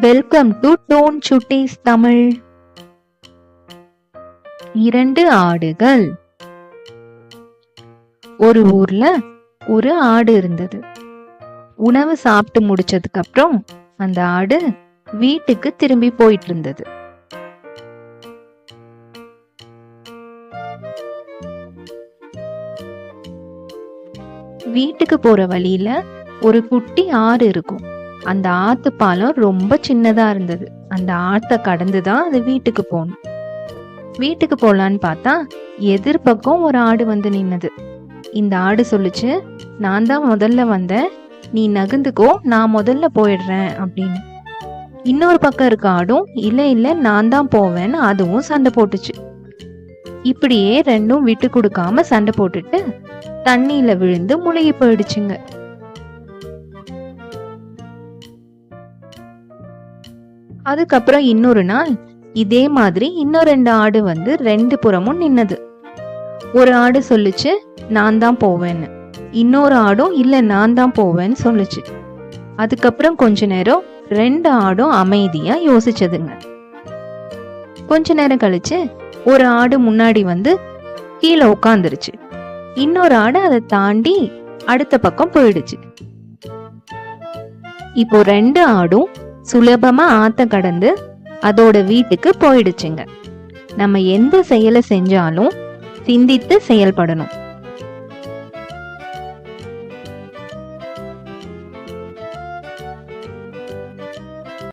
Welcome to tone சுட்டீஸ் தமிழ் இரண்டு ஆடுகள். ஒரு ஊர்ல ஒரு ஆடு இருந்தது. உணவு சாப்பிட்டு முடிச்சதுக்கு அப்புறம் அந்த ஆடு வீட்டுக்கு திரும்பி போயிட்டு இருந்தது வீட்டுக்கு போற வழியில ஒரு குட்டி ஆறு இருக்கும். அந்த ஆத்து பாலம் ரொம்ப சின்னதா இருந்தது. அந்த ஆத்தை கடந்து தான் அது வீட்டுக்கு போகணும். வீட்டுக்கு போகலான்னு பார்த்தா எதிர்பக்கம் ஒரு ஆடு வந்து நின்னது. இந்த ஆடு சொல்லுச்சு நான் தான் முதல்ல வந்தேன். நீ நகர்ந்துக்கோ நான் முதல்ல போயிடுறேன் அப்படின்னு. இன்னொரு பக்கம் இருக்க ஆடும் இல்லை இல்லை நான் தான் போவேன்னு அதுவும் சண்டை போட்டுச்சு. இப்படியே ரெண்டும் விட்டு கொடுக்காம சண்டை போட்டுட்டு தண்ணியில விழுந்து முழுகி போயிடுச்சுங்க. அதுக்கப்புறம் இன்னொரு நாள் இதே மாதிரி இன்னும் ரெண்டு ஆடு வந்து ரெண்டு புறமும் நின்னது. ஒரு ஆடு சொல்லுச்சு நான் தான் போவேன்னு. இன்னொரு ஆடும் இல்லை நான் தான் போவேன்னு சொல்லுச்சு. அதுக்கப்புறம் கொஞ்ச நேரம் ரெண்டு ஆடும் அமைதியா யோசிச்சதுங்க. கொஞ்ச நேரம் கழிச்சு ஒரு ஆடு முன்னாடி வந்து கீழே உட்காந்துருச்சு இன்னொரு ஆடு அதை தாண்டி அடுத்த பக்கம் போயிடுச்சு. இப்போ ரெண்டு ஆடும் சுலபமா ஆத்த கடந்து அதோட வீட்டுக்கு போயிடுச்சுங்க. நம்ம எந்த செயலை செஞ்சாலும் சிந்தித்து செயல்படணும்.